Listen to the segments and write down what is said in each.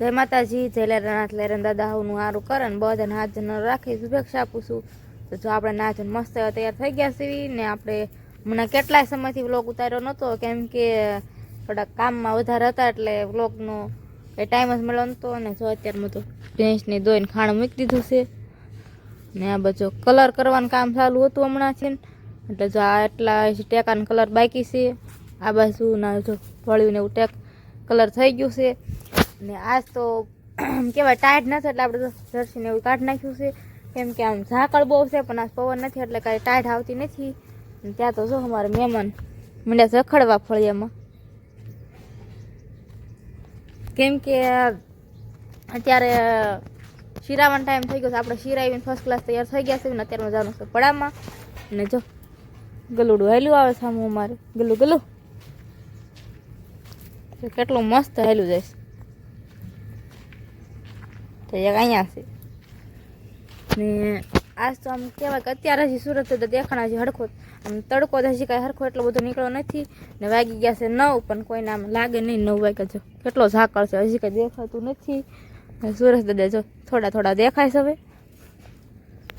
જય માતાજી, જય લેરનાથ, લેરન દાદા હું સારું કરે ને બધાને હાથ જન રાખી શુભેચ્છા આપું છું. તો જો આપણે નાજન મસ્ત તૈયાર થઈ ગયા છીએ ને આપણે મને કેટલાય સમયથી વ્લોગ ઉતાર્યો નહોતો કેમ કે થોડાક કામમાં વધારે હતા એટલે વ્લોગનો એ ટાઈમ જ મળ્યો નહોતો અને જો અત્યારે અત્યારમાં તો ભેંસને ધોઈને ખાણ મૂકી દીધું છે. ને આ બાજુ કલર કરવાનું કામ ચાલુ હતું હમણાં છે એટલે જો આ એટલા ટેકાનો કલર બાકી છે. આ બાજુ ના જો વળ્યું ને એવું ટેક કલર થઈ ગયું છે. ને આજ તો કહેવાય ટાઈટ નથી, એટલે આપણે જર્સીને એવું કાઢી નાખ્યું છે. કેમ કે આમ ઝાકળ બહુ છે, પણ આ પવન નથી, એટલે કાંઈ ટાઈટ આવતી નથી. અને ત્યાં તો જો અમારે મહેમાન મને રખડવા ફળિયામાં કેમ કે અત્યારે શિરાવાનો ટાઈમ થઈ ગયો છે, આપણે શિરાવીને ફર્સ્ટ ક્લાસ તૈયાર થઈ ગયા છે, ને અત્યારમાં જવાનું છે પડામાં. અને જો, ગલુડું હેલું આવે સામું અમારે. ગલું ગલું. કેટલું મસ્ત હેલું જાય તો અહીંયા છે. ને આજ તો આમ કહેવાય કે અત્યારે હજી સુરત તો દેખાણા હજી હરખો આમ તડકો તો હજી કાંઈ હરખો એટલો બધો નીકળ્યો નથી. ને વાગી ગયા છે નવ, પણ કોઈને આમ લાગે નહીં નવ વાગ્યા જો. કેટલો ઝાકળ છે, હજી કાંઈ દેખાતું નથી. સુરત દાદા જો થોડા થોડા દેખાય છે હવે.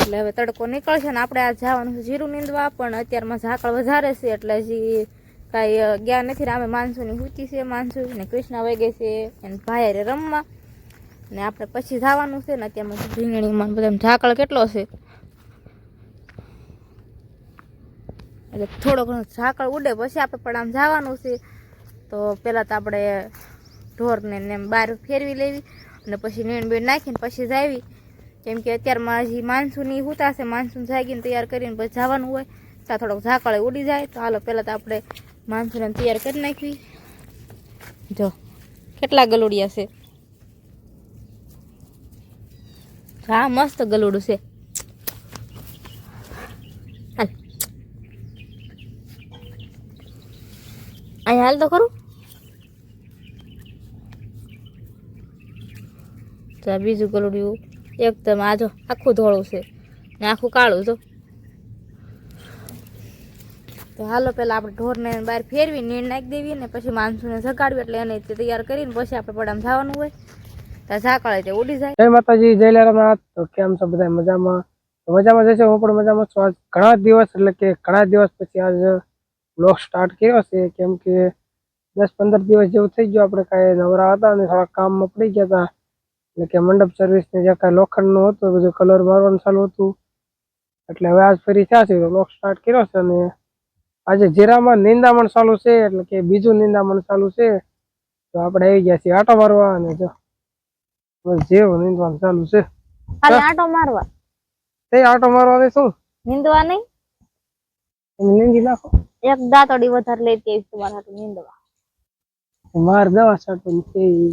એટલે હવે તડકો નીકળશે ને આપણે આ જવાનું છે જીરું નીંદવા, પણ અત્યારમાં ઝાકળ વધારે છે, એટલે હજી કાંઈ ગયા નથી આમે માનસુની સૂચી છે, માનસુ ને કૃષ્ણા વહી છે, એને ભાઈ રમવા. ને આપણે પછી જવાનું છે ને અત્યારમાં રીંગણીમાં બધા ઝાકળ કેટલો છે? એટલે થોડો ઘણો ઝાકળ ઉડે, પછી આપણે પણ આમ જવાનું છે. તો પહેલાં તો આપણે ઢોરને એમ બહાર ફેરવી લેવી અને પછી નીણ બીણ નાખીને પછી જાવી. કેમ કે અત્યારમાં હજી માનસૂની હુતા છે, માનસૂન જાગીને તૈયાર કરીને પછી જવાનું હોય. ત્યાં થોડોક ઝાકળે ઉડી જાય. તો હાલો, પહેલાં તો આપણે માનસૂને તૈયાર કરી નાખવી. જો, કેટલા ગલુડિયા છે? હા, મસ્ત ગલુડું છે. અહીં હાલ તો ખરું. બીજું ગલુડિયું એકદમ આ જો આખું ધોળું છે ને આખું કાળું જો. તો હાલો પહેલાં આપણે ઢોરને બહાર ફેરવી, નીણ નાખી દેવી ને પછી માણસોને જગાડવી એટલે એને તૈયાર કરીને પછી આપણે પડામ જવાનું હોય. મજામાં? જશે હું પણ મજામાં છું. આજ ઘણા દિવસ, એટલે કે ઘણા દિવસ પછી આજ બ્લોગ સ્ટાર્ટ કર્યો છે. કેમ કે દસ પંદર દિવસ જેવું થઈ ગયું. આપણે કાંઈ નવરા હતા થોડા કામમાં પડી ગયા હતા. એટલે કે મંડપ સર્વિસ ને જે કાંઈ લોખંડનું હતું બધું કલર મારવાનું ચાલુ હતું. એટલે હવે આજ ફરી થયા છે. તો લોક સ્ટાર્ટ કર્યો છે અને આજે જીરામાં નિંદામણ ચાલુ છે. એટલે કે બીજું નિંદામણ ચાલુ છે. તો આપણે આવી ગયા છીએ આટો મારવા અને જો બસ જેવું નીંદવાનું ચાલુ છે. ખાલી આંટો મારવા. તે આટો મારવાની શું? નીંદવા નહીં. તમે નીંદી નાખો. એક દાંતડી વધારે લેતી આવીશ તમારા હાટુ નીંદવા. માર દવા છાંટવાની છે ઈ.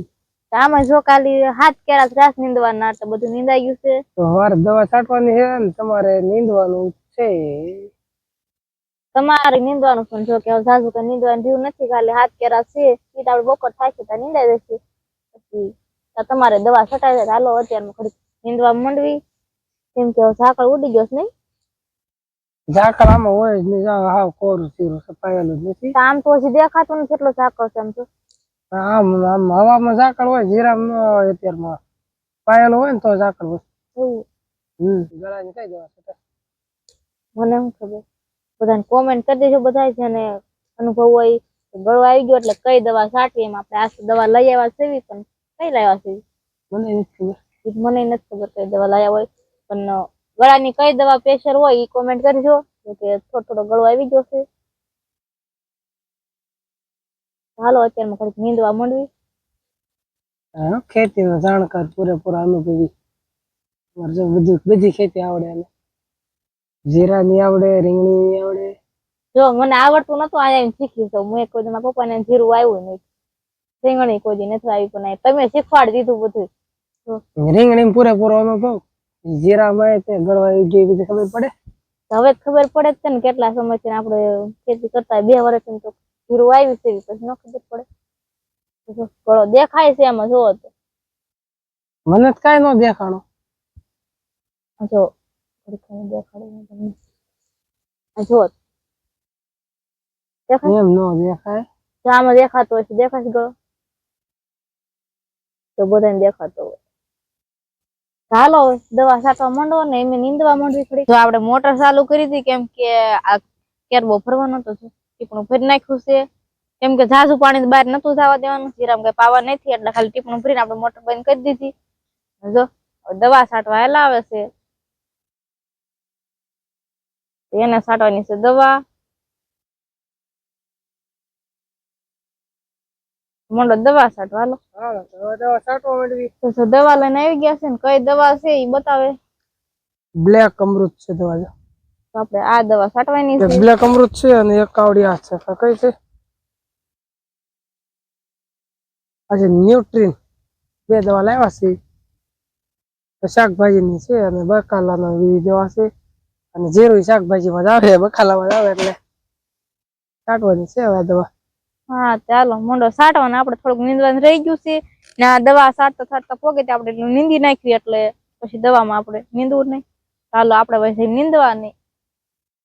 તો આમાં જો ખાલી હાથ કેરા ઘાસ નીંદવાના એટલે બધું નીંદાઈ ગયું છે. તો મારે દવા છાંટવાની છે ને તમારે નીંદવાનું છે. તમારે નીંદવાનું પણ જો કે હવે ઝાઝુ કઈ નીંદવાનું રહ્યું નથી ખાલી હાથ કેરા છે. ઈ તો આપણે બપોર થાય છે ત્યાં નીંદાઈ જશે. પછી ત્યાં તમારે દવા છટાઈ જાય હાલો અત્યારમાં ઘડીક નીંદવા માંડવી. કેમ કે ઝાકળ ઉડી ગયો છે નહીં? ઝાકળ આમાં હોય જ નહીં હાવ કોરું ચીરું સપાયેલું જ નથી. આમ તો હજી દેખાતું નથી એટલો ઝાકળ છે આમ તો. આમ આમ હવામાં ઝાકળ હોય જીરામાં અત્યારમાં. પાયેલું હોય ને તો ઝાકળ હોય. હમ. ગળાની કઈ દવા છટાય? મને શું ખબર? બધાને કોમેન્ટ કરી દેજો બધા જેને અનુભવ હોય ગળો આવી ગયો એટલે કઈ દવા છાંટવી એમ. આપણે આ દવા લઈ આવ્યા સેવી પણ કઈ લાવ્યા છે? મને નથી ખબર. મને નથી ખબર કઈ દવા લાવ્યા હોય. પણ ગળાની કઈ દવા પ્રેશર હોય એ કોમેન્ટ કરજો. કે થોડો થોડો ગળો આવી ગયો છે. હાલો અત્યારમાં ઘડીક નીંદવા માંડવી. હા ખેતીનો જાણકાર પૂરેપૂરા અનુભવી. જો બધું બધી ખેતી આવડે એને. જીરાની આવડે રીંગણીની આવડે. જો મને આવડતું નતું આવીને શીખ્યું હું એક દી મારા પપ્પાને જીરું આવ્યું નહીં રીંગણી કોઈ દી નથી આવી પણ તમે શીખવાડી દીધું બધું. રીંગણી પૂરેપૂરો અનુભવ જીરામાં તે ગળવા આવી ગઈ બધી ખબર પડે. હવે જ ખબર પડે છે ને કેટલા સમયથી આપણે ખેતી કરતા બે બે ને તો જીરું આવ્યું છે પછી ન ખબર પડે. ગળો દેખાય છે એમાં જોવો તો. મને જ કાંઈ ન દેખાણો. આ જો દેખાડું તમને. આ જો દેખાય? એમ ન દેખાય. આમાં દેખાતો હશે દેખાય છે ગળો. તો બધાને દેખાતો હોય. ચાલો દવા છાંટવા માંડો ને એમ નીંદવા માંડવી થોડી તો આપણે મોટર ચાલુ કરી હતી, કેમ કે આ કેરબો ભરવાનો હતો ટીપણું ભરી નાખ્યું છે. કેમ કે ઝાઝુ પાણી બહાર નતું જવા દેવાનું, જીરામ કઈ પાવા નથી એટલે ખાલી ટીપણું ભરીને આપણે મોટર બંધ કરી દીધી. જો દવા છાંટવા હેલા આવે છે. એને છાંટવાની છે દવા. મોટો દવા છાંટવા હાલો હાલો તો હવે દવા છાંટવા માંડવી. તો દવા લઈને આવી ગયા છે ને કઈ દવા છે એ બતાવે. બ્લેક અમૃત છે દવા જો. આપણે આ દવા છાંટવાની છે. બ્લેક અમૃત છે અને એક કાવડી આ છે કઈ છે? આજે ન્યુટ્રીન. બે દવા લાવ્યા છે. શાકભાજીની છે અને બકાલાનો વિવિધ દવા છે. અને જીરું શાકભાજીમાં જ આવે બકાલામાં જ આવે એટલે. છાંટવાની છે હવે દવા. હા ચાલો મોંડો સાટવાનો આપણે થોડુંક નીંદવાનું રહી ગયું છે. ને આ દવા સાટતા સાટતા પોગે તે આપણે એટલું નીંદી નાખ્યું એટલે પછી દવામાં આપણે નીંદવું નહીં. ચાલો આપણે પછી નીંદવા નહીં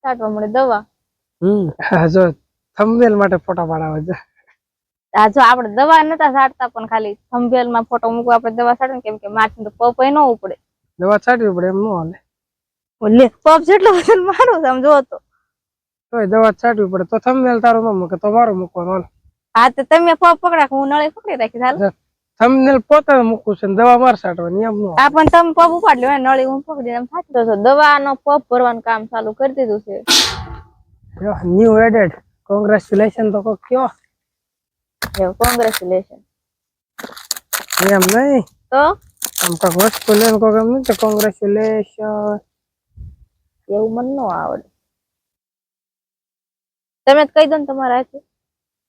છાંટવા મળે દવા. હમ જો થંબનેલ માટે ફોટા પાડાવે છે. આ જો આપણે દવા નતા સાટતા પણ ખાલી થંભેલમાં ફોટો મૂકવા આપણે દવા છાંટે કેમ કે માછી તો પપ ન ઉપડે. દવા છાંટવી પડે એમ ન હાલે. લે પપ જેટલો વજન મારો છે આમ જો તો દવા છાંટવી પડે. તો થંબનેલ તારું ન મૂકે તો મારો મૂકવાનું હાલ. હા તો તમે પગ પકડા હું નળી પકડી રાખી ચાલો થંબનેલ પોતે મૂકું છે દવા માર છાંટવાની એમ નો હાલે. આ પણ તમે પપ ઉપાડ લ્યો નળી હું પકડી એમ દો છો. દવાનો પપ ભરવાનું કામ ચાલુ કરી દીધું છે. ન્યુ એડેડ કોંગ્રેચ્યુલેશન તો કોક કયો. કોંગ્રેચ્યુલેશન એમ નહીં? તો? આમ કાંક વસ્તુ લઈને કોક એમ નહીં કોંગ્રેચ્યુલેશન એવું મને ન આવડે. તમે જ કહી દો ને તમારા હાથે.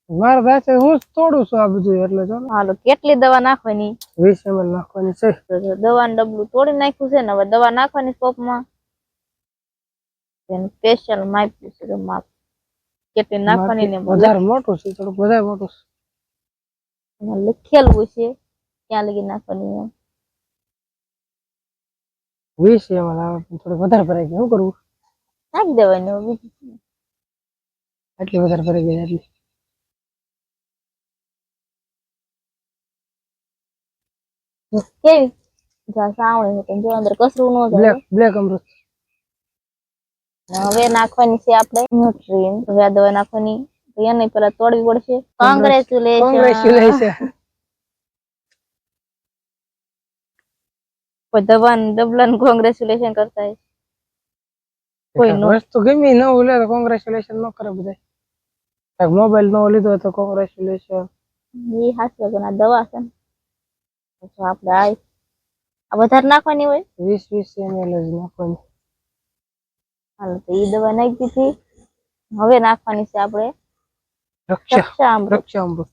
મારે છે હું થોડું તોડું છું આ બધું એટલે જો હાલો કેટલી દવા નાખવાની? વીસ એમએલ નાખવાની છે. દવાનું ડબલું તોડી નાખ્યું છે ને હવે દવા નાખવાની એનું સ્પેશિયલ માપ્યું છે માપ. કેટલી નાખવાની ને વધારે મોટું છે થોડુંક વધારે મોટું છે. લખેલું છે ક્યાં લગી નાખવાની એમ. વીસ ml આવે પણ વધારે ભરાઈ શું કરવું નાખી દેવાનું બીજું. આટલી વધારે ફરી ગઈ એટલી કેવી? જા સાવણી છે જો અંદર કસરું ન બ્લેક જાય. બ્લેક અમૃત. ને હવે નાખવાની છે આપણે ન્યુટ્રીન હવે આ દવા નાખવાની. એને પેલા તોડવી પડશે. કોંગ્રેચ્યુલેશન કોંગ્રેચ્યુલેશન કોઈ દવાનું ડબલાનું કોંગ્રેચ્યુલેશન કરતા હોય. કોઈ નો. વસ્તુ ગમી નવું લે તો કોંગ્રેચ્યુલેશન ન કરે બધા મોબાઈલ નો લીધો તો કોંગ્રેચ્યુલેશન એ હાસ્ય ના દવા છે પછી આપણે આ આ વધારે નાખવાની હોય? વીસ વીસ એમએલ જ નાખવાની. હાલ તો એ દવા નાખી દીધી. હવે નાખવાની છે આપણે રક્ષા રક્ષા અમૃત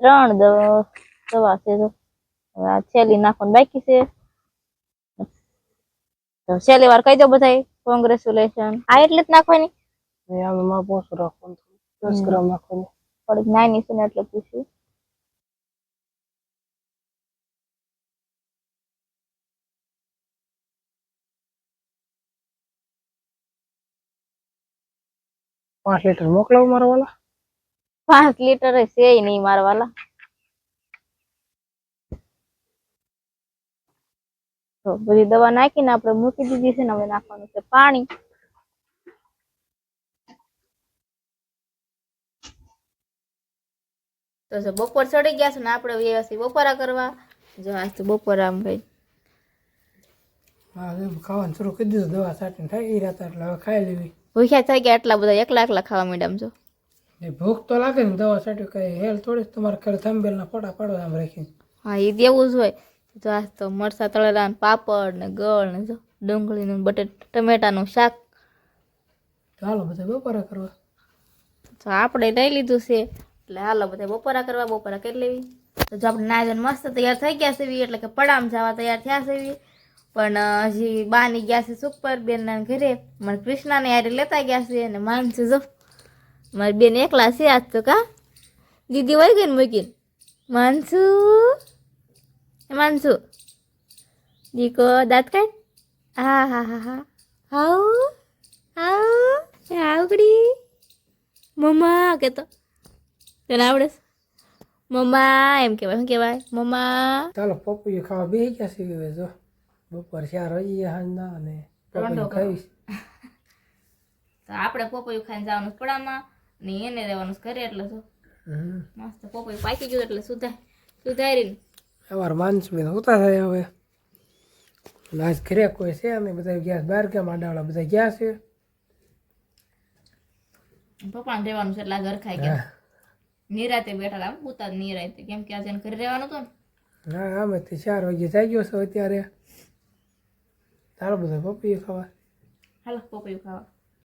ત્રણ દવા છે જો. આ છેલ્લી નાખવાની બાકી છે. તો છેલ્લી વાર કહી દો બધાય કોંગ્રેચ્યુલેશન આ એટલે જ નાખવાની? આમાં માપ ઓછું રાખવાનું દસ ગ્રામ નાખવાની થોડીક નાની છે ને એટલે પૂછ્યું પાંચ લીટર મોકલાવું મારા વાલા? પાંચ લીટર છે નહીં મારા વાલા. તો બધી દવા નાખીને આપણે મૂકી દીધી છે ને હવે નાખવાનું છે પાણી. તો બપોર ચડી ગયા છે ને આપણે વ્યવસ્થિત બપોરા કરવા. જો આજ તો બપોર આમ ભાઈ. હા ખાવાનું શરૂ કરી દીધું દવા સાટીને થાકી રહ્યા હતા એટલે હવે ખાઈ લેવી. ભૂખ્યા થઈ ગયા એટલા બધા એકલા એકલા ખાવા મેડમ એ ભૂખ તો લાગે ને દવા સાટી કઈ હેલ થોડી તમારે ઘરે થંબેલના ફોટા પાડો આમ રાખીને. હા એ દેવું જ હોય. જો આજ તો મરસા તળેલા ને પાપડ ને ગળ ને જો ડુંગળીનું બટેટ ટમેટાનું શાક. ચાલો બધા બપોરા કરવા. તો આપણે લઈ લીધું છે. એટલે હાલો બધા બપોરા કરવા, બપોરા કરી લેવી. તો જો આપણે નાયજન મસ્ત તૈયાર થઈ ગયા છે એટલે કે પડામ જવા તૈયાર થયા છે પણ હજી બાની ગયા છે સુપર બેનના ઘરે. મારે કૃષ્ણાને યારે લેતા ગયા છે અને માનસુ જો. મારી બેન એકલા છે આજ તો કા. દીદી વહી ગઈ ને મૂકીને. માનસુ? માનસુ. દીકો, દાંત કાઢ. હા હા હા હા. હાઉ? હાઉ? આવકડી. મમ્મા કેતો. તને આવડે? મમ્મા એમ કહેવાય શું કહેવાય? મમ્મા ચાલો પપૈયું ખાવા બેસી ગયા છે જો. બપોર ચાર વાગી સાંજના અને. ખાઈશ. તો આપણે પપૈયું ખાઈને જવાનું પડામાં ને એને રહેવાનું ઘરે એટલે હમ. મસ્ત પપૈયું પાકી ગયું એટલે સુધાર સુધારીને. અમારા માનસબેન હોતા થાય હવે. આજ ઘરે કોઈ છે અમે બધા ગયા બહાર ગયા માડાવાળા બધા ગયા છે. પપ્પાને રહેવાનું છે એટલે ઘર ખાઈ ગયા. નિરાતે બેઠા પૂતા જ નિરાતે. કેમ કે આજે ઘરે રહેવાનું હતું ને. ના અમે તે ચાર વાગે થઈ ગયો છે અત્યારે. તારો બધો પપૈયું ખાવા. હાલો પપૈયું ખાવા.